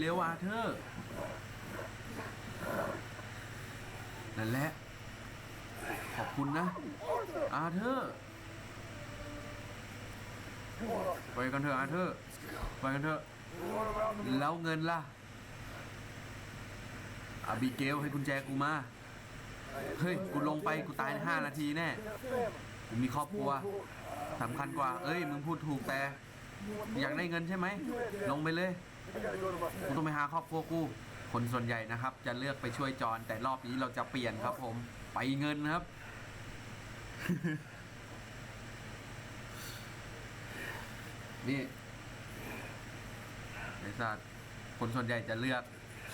เร็วอาเธอร์ นั่นแหละ ขอบคุณนะ อาเธอร์ ไปกันเถอะอาเธอร์ ไปกันเถอะ แล้วเงินล่ะ อาบิเกลให้กุญแจกูมา เฮ้ย กูลงไปกูตายในห้านาทีแน่ กูมีครอบครัวสำคัญกว่า เอ้ย มึงพูดถูกแต่ อยากได้เงินใช่ไหม ลงไปเลย กูต้องไปหาครอบครัวกูคนส่วนใหญ่นะครับ จะเลือกไปช่วยจอนแต่รอบนี้เราจะเปลี่ยนครับ ผม ไปเงินครับ นี่ไอ้สัตว์คนส่วนใหญ่จะเลือก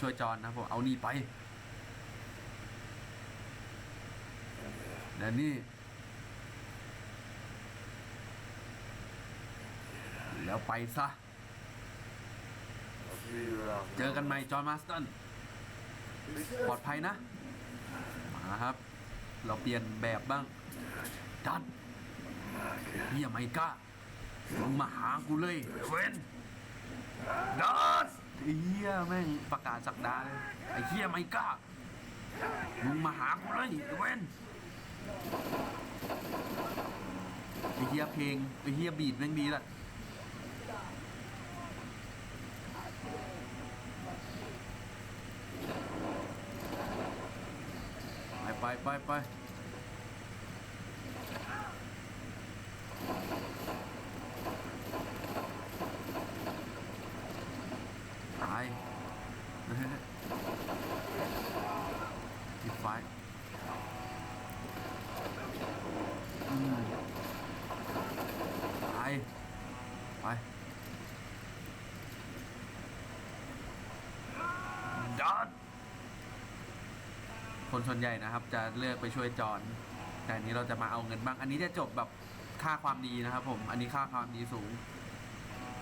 ช่วยจอนนะผมเอานี่ไปเดี๋ยวนี่แล้วไปซะ เจอกันใหม่จอห์นมาสตันปลอดภัยนะมาครับ เราเปลี่ยนแบบบ้างดันเฮียไมก้ามึงมาหากูเลยเวนดันไอ้เฮียแม่งประกาศสักดาเลยไอ้เฮียไมก้ามึงมาหากูเลยเวนไอ้เฮียเพลงไอ้เฮียบีดแม่งดีละ ไปไปไปตายอีกไฟอืมตายไป ดัน คนส่วนใหญ่นะครับ จะเลือกไปช่วยจอนแต่อันนี้เราจะมาเอาเงินบ้าง อันนี้จะจบแบบค่าความดีนะครับ ผม อันนี้ค่าความดีสูง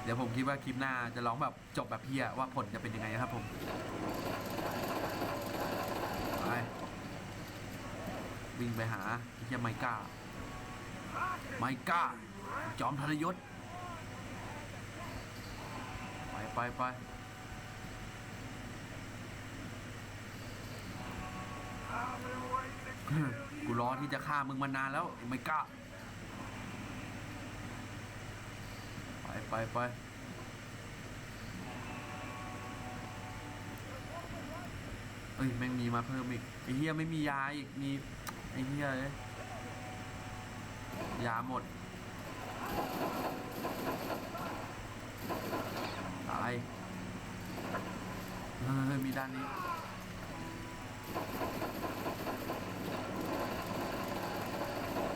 เดี๋ยวผมคิดว่าคลิปหน้าจะร้องแบบจบแบบเพียว่าผลจะเป็นยังไงนะครับผมไปวิ่งไปหาเฮียไมก้า ไมก้า จอมทรยศ ไปไปไป กูรอที่จะฆ่ามึงมานานแล้วไม่กล้า ไปไปไปเอ้ยแม่งมีมาเพิ่มอีกไอ้เฮียไม่มียาอีกมีไอ้เฮียเลยยาหมดตายเฮ้ยมีด้านนี้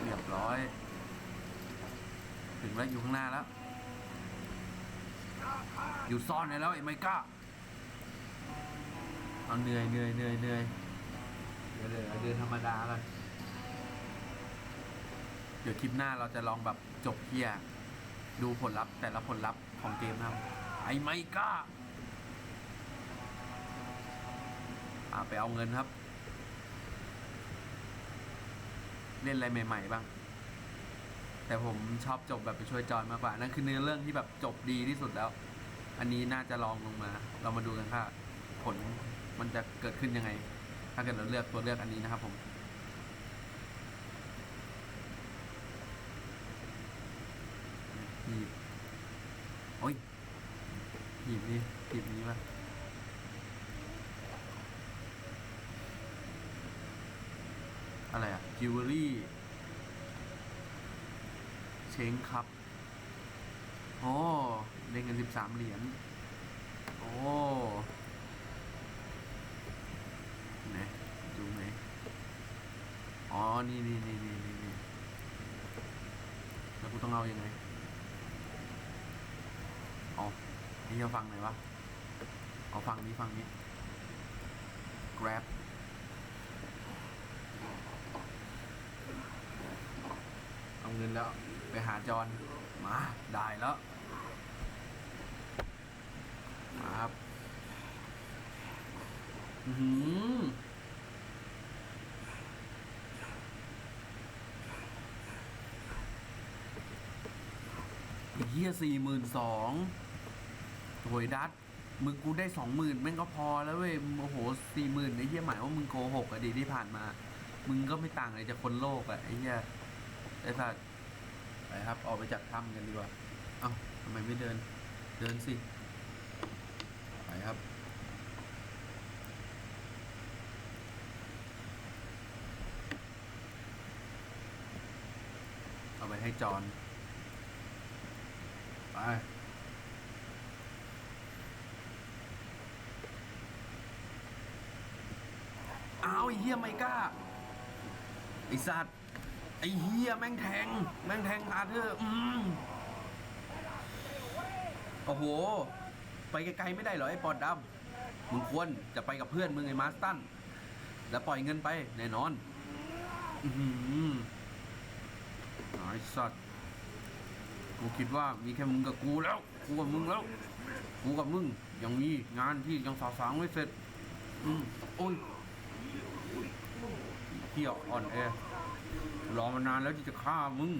เรียบร้ อยถึงแล้วอยู่ข้างหน้าแล้ว อยู่ซ่อนไว้แล้วไอ้ไมก้าเอาเหนื่อยเหนื่อยเหนื่อยเหนื่อยเดี๋ยวเดี๋ยวเดินธรรมดาเลยเดี๋ยวคลิปหน้าเราจะลองแบบจบเฮียดูผลลัพธ์แต่ละผลลัพธ์ของเกมนะครับไอ้ไมก้าไปเอาเงินครับ เล่นอะไรใหม่ ๆ บ้าง แต่ผมชอบจบแบบไปช่วยจอยมากกว่า นั่นคือเนื้อเรื่องที่แบบจบดีที่สุดแล้ว อันนี้น่าจะลองลงมา เรามาดูกันค่ะผลมันจะเกิดขึ้นยังไง ถ้าเกิดเราเลือกตัวเลือกอันนี้นะครับผมหีบโอ้ยหีบนี่หีบนี้ป่ะอะไรอะจิวเวลรี่ เช้งครับโอ้ได้เงินสิบสามเหรียญโอ้ไหนดูไหนอ๋อ นี่นี่นี่นี่นี่นี่แล้วกูต้องเอาอยัางไงเอานี่จะฟังไหนอยวะ เอาฟังนี้ฟังนี้ grab เอาเงินแล้ว ไปหาจอน มา ได้แล้ว มาครับ อือหือไอ้เฮียสี่หมื่นสองโวยดัตมึงกูได้สองหมื่นแม่งก็พอแล้วเว้ย โอ้โหสี่หมื่นไอ้เหี้ยหมายว่ามึงโกหกอะดีที่ผ่านมา มึงก็ไม่ต่างอะไรจากคนโลกอะไอ้เหี้ยไอ้สัตว์ ครับ ออกไปจากถ้ำกันดีกว่า เอ้าทำไมไม่เดิน เดินสิ ไปครับ เอาไปให้จอนไปอ้าวไอ้เฮียไม่กล้าไอ้สัตว์ ไอ้เฮียแม่งแทง แม่งแทงอาเธอร์อืมโอ้โห ไปไกลๆไม่ได้เหรอไอ้ปอดดำมึงควรจะไปกับเพื่อนมึงไอ้มาสตัน แล้วปล่อยเงินไปแน่นอน อือหือไอ้สัตว์กูคิดว่ามีแค่มึงกับกูแล้วกูกับมึงแล้วกูกับมึงยังมีงานที่ยังสาสางไม่เสร็จ อืมโอ้ยเที่ยวอ่อนแอ รอมานานแล้วที่จะฆ่ามึง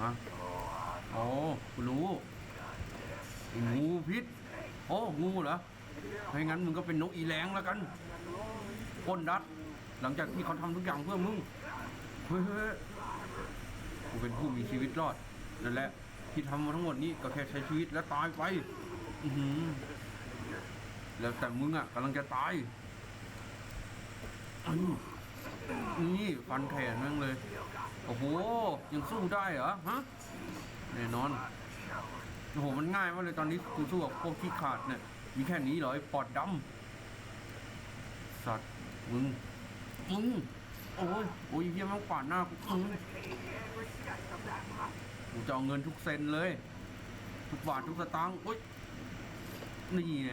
ฮะโอ้กูรู้งูพิษ โอ้ งูเหรอไม่งั้นมึงก็เป็นนกอีแรงแล้วกันปล้นดัด หลังจากที่เขาทำทุกอย่างเพื่อมึงเฮ้ยเฮ้ยกูเป็นผู้มีชีวิตรอดนั่นแหละ ที่ทำมาทั้งหมดนี้ก็แค่ใช้ชีวิตและตายไป อือหือแล้วแต่มึงอะกำลังจะตายอือ นี่ฟันแขนแม่งเลย โอ้โห ยังสู้ได้เหรอ ฮะแน่นอน โอ้โห มันง่ายมากเลยตอนนี้กูสู้กับพวกขี้ขาดเนี่ย มีแค่นี้เหรอไอ้ปอดดำสัตว์ มึง มึง โอ้ย โอ้ยเฮียแมันขวาหน้ากูมึงกูจะเอาเงินทุกเซนเลย ทุกบาททุกสตางค์โอ้ย นี่ไง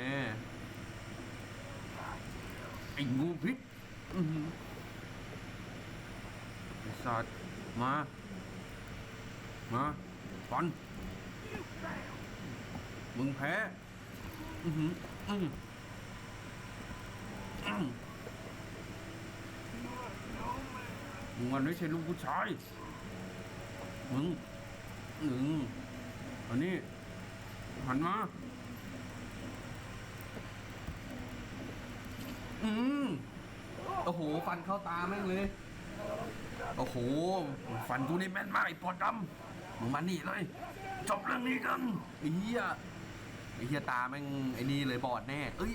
ไอ้งูพิษ สัตว์มา มาฟัน มึงแพ้ อือหืออือมึงมันไม่ใช่ลูกผู้ชาย มึงหนึ่งอันนี้ หันมา อืมโอ้โห ฟันเข้าตาแม่งเลย โอ้โหฟันกูนี่แม่นมากไอ้ปอดดำมึงมานี่เลยจบเรื่องนี้กันไอ้เหี้ยไอ้เหี้ยตาแม่งไอ้นี่เลยบอดแน่ เอ้ย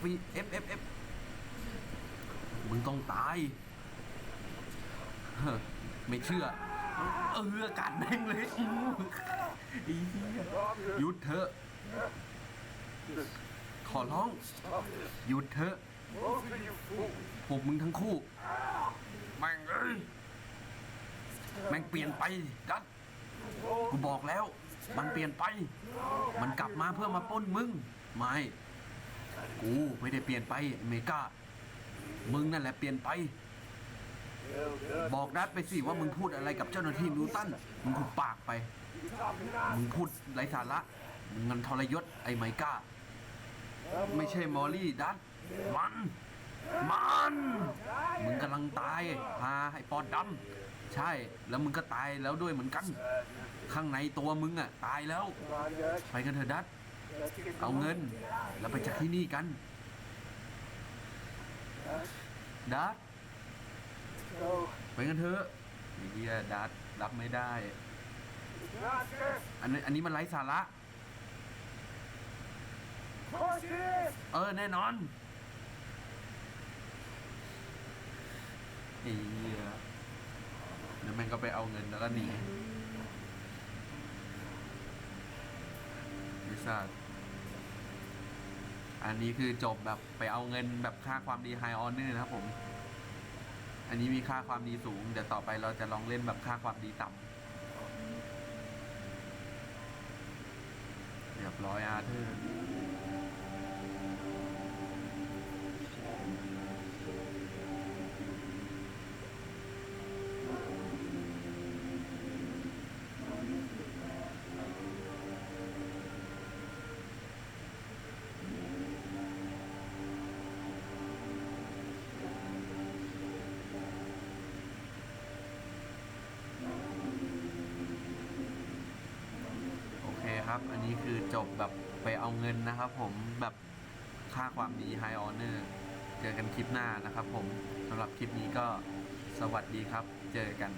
ฟีเอฟเอฟเอฟมึงต้องตายไม่เชื่อ เออกัดแม่งเลยไอ้เหี้ยหยุดเถอะ ขอร้อง หยุดเถอะพวกมึงทั้งคู่แม่งเอ้ย แม่งเปลี่ยนไปดัดกูบอกแล้ว มันเปลี่ยนไป มันกลับมาเพื่อมาป้นมึง ไม่ กูไม่ได้เปลี่ยนไปอเมริกามึงนั่นแหละเปลี่ยนไป บอกดัดไปสิว่ามึงพูดอะไรกับเจ้าหน้าที่นิวตัน มึงพูดปากไป มึงพูดไร้สาระ มึงงันทรยศไอ้ไมก้า ไม่ใช่มอลลี่ดัดมัน มัน มึงกำลังตายพาไอ้ปอดดำ ใช่แล้วมึงก็ตายแล้วด้วยเหมือนกัน ข้างในตัวมึงอะ ตายแล้ว ไปกันเถอะดัดเอาเงิน แล้วไปจากที่นี่กันดัดไปกันเถอะไอ้เฮียดัดรับไม่ได้ อันนี้อันนี้มันไร้สาระเออแน่นอนไอ้เหี้ย ก็ไปเอาเงินแล้วก็หนีไอ้สัสอันนี้คือจบแบบไปเอาเงินแบบค่าความดีไฮออนเนอร์นะครับผม อันนี้มีค่าความดีสูง เดี๋ยวต่อไปเราจะลองเล่นแบบค่าความดีต่ำเรียบร้อยอาเธอร์ ครับ อันนี้คือจบแบบไปเอาเงินนะครับผมแบบค่าความดีไฮออเนอร์เจอกันคลิปหน้านะครับผมสำหรับคลิปนี้ก็สวัสดีครับ เจอกัน